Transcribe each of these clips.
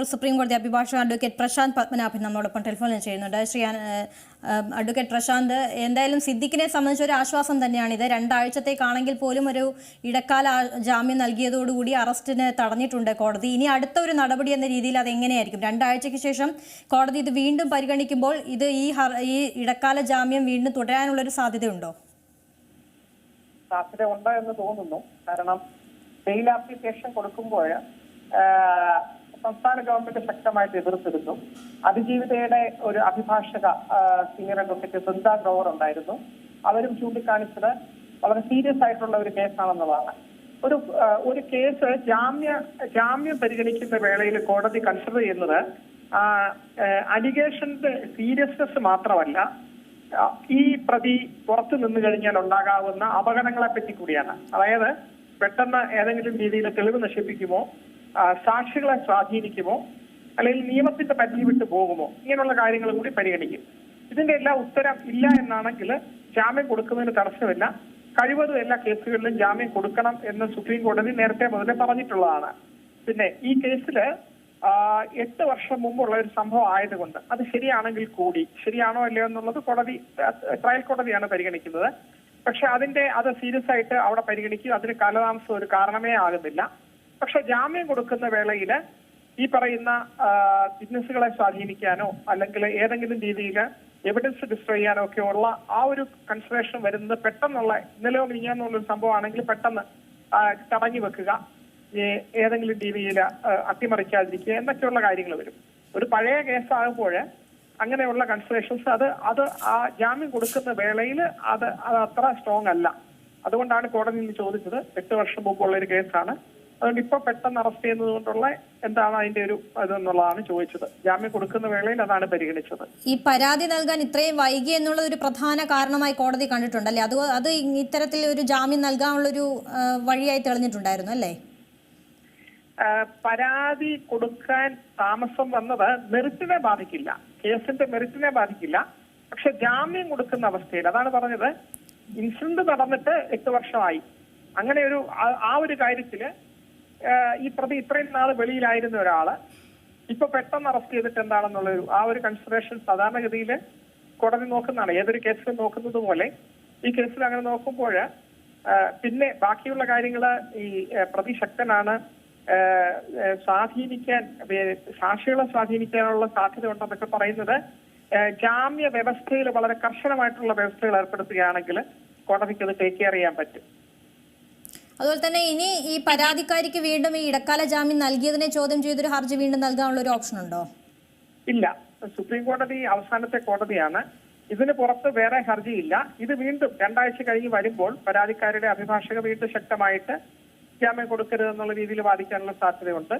ഇപ്പോൾ സുപ്രീം കോടതി അഭിഭാഷകൻ അഡ്വക്കേറ്റ് പ്രശാന്ത് പത്മനാഭൻ നമ്മളോടൊപ്പം ടെലിഫോണിൽ ചെയ്യുന്നുണ്ട്. ശ്രീ അഡ്വക്കേറ്റ് പ്രശാന്ത് എന്തായാലും സിദ്ദിഖിനെ സംബന്ധിച്ച് ഒരു ആശ്വാസം തന്നെയാണിത് രണ്ടാഴ്ചത്തേക്കാണെങ്കിൽ പോലും ഒരു ഇടക്കാല ജാമ്യം നൽകിയതോടുകൂടി അറസ്റ്റിന് തടഞ്ഞിട്ടുണ്ട് കോടതി. ഇനി അടുത്ത ഒരു നടപടി എന്ന രീതിയിൽ അത് എങ്ങനെയായിരിക്കും? രണ്ടാഴ്ചയ്ക്ക് ശേഷം കോടതി ഇത് വീണ്ടും പരിഗണിക്കുമ്പോൾ ഇത് ഈ ഈ ഇടക്കാല ജാമ്യം വീണ്ടും തുടരാനുള്ളൊരു സാധ്യതയുണ്ടോ? സാധ്യത ഉണ്ട് എന്ന് തോന്നുന്നു. കാരണം ബെയിൽ ആപ്ലിക്കേഷൻ കൊടുക്കുമ്പോൾ സംസ്ഥാന ഗവൺമെന്റ് ശക്തമായിട്ട് എതിർത്തിരുന്നു. അതിജീവിതയുടെ ഒരു അഭിഭാഷക സീനിയർ അഡ്വക്കേറ്റ് വൃന്ദ ഗ്രോവർ ഉണ്ടായിരുന്നു. അവരും ചൂണ്ടിക്കാണിച്ചത് വളരെ സീരിയസ് ആയിട്ടുള്ള ഒരു കേസാണെന്നുള്ളതാണ് ഒരു ഒരു കേസ് ജാമ്യ ജാമ്യം പരിഗണിക്കുന്ന വേളയിൽ കോടതി കൺസിഡർ ചെയ്യുന്നത് അലിഗേഷന്റെ സീരിയസ്നെസ് മാത്രമല്ല ഈ പ്രതി പുറത്തു നിന്ന് കഴിഞ്ഞാൽ ഉണ്ടാകാവുന്ന അപകടങ്ങളെ പറ്റി കൂടിയാണ്. അതായത് പെട്ടെന്ന് ഏതെങ്കിലും രീതിയിൽ തെളിവ് നശിപ്പിക്കുമോ? സാക്ഷികളെ സ്വാധീനിക്കുമോ? അല്ലെങ്കിൽ നിയമത്തിന്റെ പരിധി വിട്ടു പോകുമോ? ഇങ്ങനെയുള്ള കാര്യങ്ങൾ കൂടി പരിഗണിക്കും. ഇതിന്റെ എല്ലാ ഉത്തരം ഇല്ല എന്നാണെങ്കിൽ ജാമ്യം കൊടുക്കുന്നതിന് തടസ്സമില്ല. കഴിവതും എല്ലാ കേസുകളിലും ജാമ്യം കൊടുക്കണം എന്ന് സുപ്രീം കോടതി നേരത്തെ മുതലേ പറഞ്ഞിട്ടുള്ളതാണ്. പിന്നെ ഈ കേസിൽ എട്ട് വർഷം മുമ്പുള്ള ഒരു സംഭവം ആയതുകൊണ്ട് അത് ശരിയാണെങ്കിൽ കൂടി ശരിയാണോ അല്ലയോ എന്നുള്ളത് കോടതി ട്രയൽ കോടതിയാണ് പരിഗണിക്കുന്നത്. പക്ഷെ അതിന്റെ അത് സീരിയസ് ആയിട്ട് അവിടെ പരിഗണിക്കുക അതിന് കാലതാമസം ഒരു കാരണമേ ആകുന്നില്ല. പക്ഷെ ജാമ്യം കൊടുക്കുന്ന വേളയിൽ ഈ പറയുന്ന ബിസിനസ്സുകളെ സ്വാധീനിക്കാനോ അല്ലെങ്കിൽ ഏതെങ്കിലും രീതിയിൽ എവിഡൻസ് ഡിസ്ട്രോ ചെയ്യാനോ ഒക്കെ ഉള്ള ആ ഒരു കൺസിഡറേഷൻ വരുന്നത് പെട്ടെന്നുള്ള ഇന്നലെയോ മിനിഞ്ഞാന്നുള്ളൊരു സംഭവമാണെങ്കിൽ പെട്ടെന്ന് തടഞ്ഞു വെക്കുക. ഏതെങ്കിലും രീതിയിൽ അട്ടിമറിക്കാതിരിക്കുക എന്നൊക്കെയുള്ള കാര്യങ്ങൾ വരും. ഒരു പഴയ കേസാകുമ്പോൾ അങ്ങനെയുള്ള കൺസിഡറേഷൻസ് അത് അത് ആ ജാമ്യം കൊടുക്കുന്ന വേളയിൽ അത് അത് അത്ര സ്ട്രോങ് അല്ല. അതുകൊണ്ടാണ് കോടതി ചോദിച്ചത് എട്ട് വർഷം മുമ്പുള്ള ഒരു കേസാണ്. അതുകൊണ്ട് ഇപ്പൊ പെട്ടെന്ന് അറസ്റ്റ് ചെയ്യുന്നത് കൊണ്ടുള്ള എന്താണ് അതിന്റെ ഒരു ഇതെന്നുള്ളതാണ് ചോദിച്ചത്. ജാമ്യം കൊടുക്കുന്ന വേളയിൽ അതാണ് പരിഗണിച്ചത്. ഈ പരാതി നൽകാൻ ഇത്രയും വൈകി എന്നുള്ള ഒരു പ്രധാന കാരണമായി കോടതി കണ്ടിട്ടുണ്ടല്ലേ അത് അത് ഇത്തരത്തിൽ ഒരു ജാമ്യം നൽകാനുള്ള ഒരു വഴിയായി തെളിഞ്ഞിട്ടുണ്ടായിരുന്നു അല്ലേ? പരാതി കൊടുക്കാൻ താമസം വന്നത് മെറിറ്റിനെ ബാധിക്കില്ല. കേസിന്റെ മെറിറ്റിനെ ബാധിക്കില്ല. പക്ഷെ ജാമ്യം കൊടുക്കുന്ന അവസ്ഥയിൽ അതാണ് പറഞ്ഞത് ഇൻസിഡന്റ് നടന്നിട്ട് എട്ട് വർഷമായി. അങ്ങനെ ഒരു ആ- ഒരു കാര്യത്തിൽ ഈ പ്രതി ഇത്രയും നാൾ വെളിയിലായിരുന്ന ഒരാൾ ഇപ്പൊ പെട്ടെന്ന് അറസ്റ്റ് ചെയ്തിട്ട് എന്താണെന്നുള്ള ഒരു ആ ഒരു കൺസിഡറേഷൻ സാധാരണഗതിയിൽ കോടതി നോക്കുന്നതാണ്. ഏതൊരു കേസിലും നോക്കുന്നത് പോലെ ഈ കേസിൽ അങ്ങനെ നോക്കുമ്പോൾ പിന്നെ ബാക്കിയുള്ള കാര്യങ്ങൾ ഈ പ്രതിശക്തനാണ് സ്വാധീനിക്കാൻ സാക്ഷികളെ സ്വാധീനിക്കാനുള്ള സാധ്യത ഉണ്ടെന്നൊക്കെ പറയുന്നത് ജാമ്യ വ്യവസ്ഥയിൽ വളരെ കർശനമായിട്ടുള്ള വ്യവസ്ഥകൾ ഏർപ്പെടുത്തുകയാണെങ്കിൽ കോടതിക്ക് അത് ടേക്ക് കെയർ ചെയ്യാൻ പറ്റും. അതുപോലെ തന്നെ ഇനി ഈ പരാതിക്കാരിക്ക് വീണ്ടും ഈ ഇടക്കാല ജാമ്യം നൽകിയതിനെ ചോദ്യം ചെയ്തൊരു ഹർജി വീണ്ടും നൽകാനുള്ള ഒരു ഓപ്ഷൻ ഉണ്ടോ? ഇല്ല. സുപ്രീം കോടതി അവസാനത്തെ കോടതിയാണ്. ഇതിന് പുറത്ത് വേറെ ഹർജിയില്ല. ഇത് വീണ്ടും രണ്ടാഴ്ച കഴിഞ്ഞ് വരുമ്പോൾ പരാതിക്കാരുടെ അഭിഭാഷക വീണ്ടും ശക്തമായിട്ട് ജാമ്യം കൊടുക്കരുത് എന്നുള്ള രീതിയിൽ വാദിക്കാനുള്ള സാധ്യതയുണ്ട്.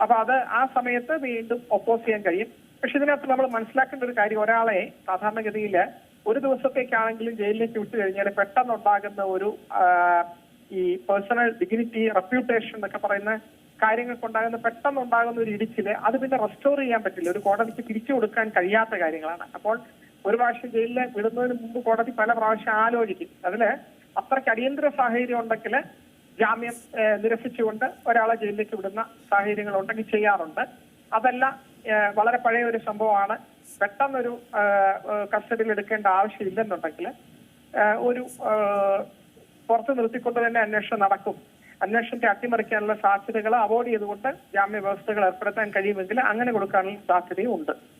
അപ്പൊ അത് ആ സമയത്ത് വീണ്ടും ഒപ്പോസ് ചെയ്യാൻ കഴിയും. പക്ഷെ ഇതിനകത്ത് നമ്മൾ മനസ്സിലാക്കേണ്ട ഒരു കാര്യം ഒരാളെ സാധാരണഗതിയിൽ ഒരു ദിവസത്തേക്കാണെങ്കിലും ജയിലിലേക്ക് വിട്ടു കഴിഞ്ഞാൽ പെട്ടെന്നുണ്ടാകുന്ന ഒരു ഈ പേഴ്സണൽ ഡിഗ്നിറ്റി റെപ്യൂട്ടേഷൻ എന്നൊക്കെ പറയുന്ന കാര്യങ്ങൾക്ക് ഉണ്ടാകുന്ന പെട്ടെന്ന് ഉണ്ടാകുന്ന ഒരു ഇടിച്ചിൽ അത് പിന്നെ റെസ്റ്റോർ ചെയ്യാൻ പറ്റില്ല. ഒരു കോടതിക്ക് തിരിച്ചു കൊടുക്കാൻ കഴിയാത്ത കാര്യങ്ങളാണ്. അപ്പോൾ ഒരു പ്രാവശ്യം ജയിലിൽ വിടുന്നതിന് മുമ്പ് കോടതി പല പ്രാവശ്യം ആലോചിക്കും. അതിൽ അത്രയ്ക്ക് അടിയന്തര സാഹചര്യം ഉണ്ടെങ്കിൽ ജാമ്യം നിരസിച്ചുകൊണ്ട് ഒരാളെ ജയിലിലേക്ക് വിടുന്ന സാഹചര്യങ്ങൾ ഉണ്ടെങ്കിൽ ചെയ്യാറുണ്ട്. അതല്ല വളരെ പഴയ ഒരു സംഭവമാണ്. പെട്ടെന്നൊരു കസ്റ്റഡിയിൽ എടുക്കേണ്ട ആവശ്യമില്ലെന്നുണ്ടെങ്കിൽ ഒരു പുറത്ത് നിർത്തിക്കൊണ്ട് തന്നെ അന്വേഷണം നടക്കും. അന്വേഷണത്തെ അട്ടിമറിക്കാനുള്ള സാധ്യതകൾ അവോയ്ഡ് ചെയ്തുകൊണ്ട് ജാമ്യ വ്യവസ്ഥകൾ ഏർപ്പെടുത്താൻ കഴിയുമെങ്കിൽ അങ്ങനെ കൊടുക്കാനുള്ള സാധ്യതയും ഉണ്ട്.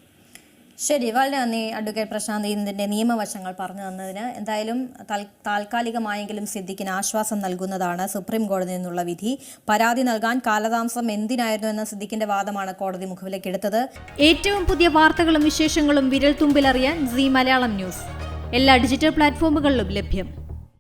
ശരി വളരെ നന്ദി അഡ്വക്കേറ്റ് പ്രശാന്ത് ഇതിന്റെ നിയമവശങ്ങൾ പറഞ്ഞു തന്നതിന്. എന്തായാലും താൽ- താൽക്കാലികമായെങ്കിലും സിദ്ദിഖിന് ആശ്വാസം നൽകുന്നതാണ് സുപ്രീം കോടതി നിന്നുള്ള വിധി. പരാതി നൽകാൻ കാലതാമസം എന്തിനായിരുന്നു എന്ന സിദ്ദിഖിന്റെ വാദമാണ് കോടതി മുഖവിലേക്ക് എടുത്തത്. ഏറ്റവും പുതിയ വാർത്തകളും വിശേഷങ്ങളും വിരൽ തുമ്പിലറിയാൻ സി മലയാളം ന്യൂസ്. എല്ലാ ഡിജിറ്റൽ പ്ലാറ്റ്ഫോമുകളിലും ലഭ്യം.